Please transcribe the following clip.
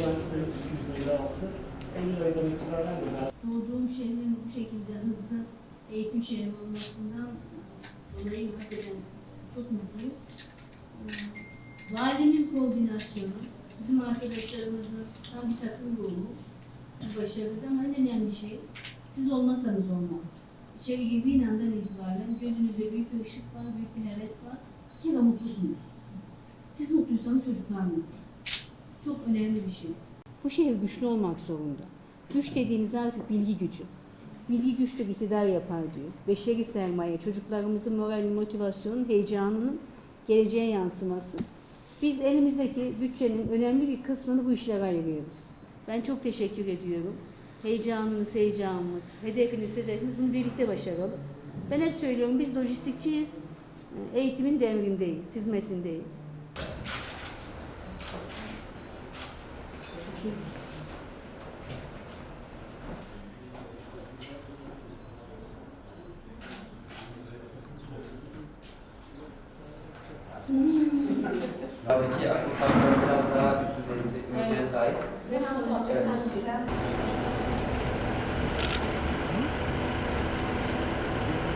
öğrenci sayısı 256. Eylül ayından itibaren de Doğduğum şehrin bu şekilde hızlı eğitim şehri olmasından dolayı hakikaten çok mutluyum. Ee, Valimin koordinasyonu, bizim arkadaşlarımızın tam bir takım ruhu, bu başarıda ama en önemli şey, siz olmazsanız olmaz. İçeri girdiğin andan itibaren gözünüzde büyük bir ışık var, büyük bir heves var. Ki mutlusunuz. Siz mutluysanız çocuklar mutlu. Çok önemli bir şey. Bu şehir güçlü olmak zorunda. Güç dediğiniz artık bilgi gücü. Bilgi güçtür iktidar yapar diyor. Beşeri sermaye, çocuklarımızın moral, motivasyonun, heyecanının geleceğe yansıması. Biz elimizdeki bütçenin önemli bir kısmını bu işlere ayırıyoruz. Ben çok teşekkür ediyorum. Heyecanınız, heyecanımız, hedefiniz, hedefimiz bunu birlikte başaralım. Ben hep söylüyorum biz lojistikçiyiz, eğitimin devrindeyiz, hizmetindeyiz. Buradaki akıl biraz daha üst düzey bir teknolojiye sahip. Evet.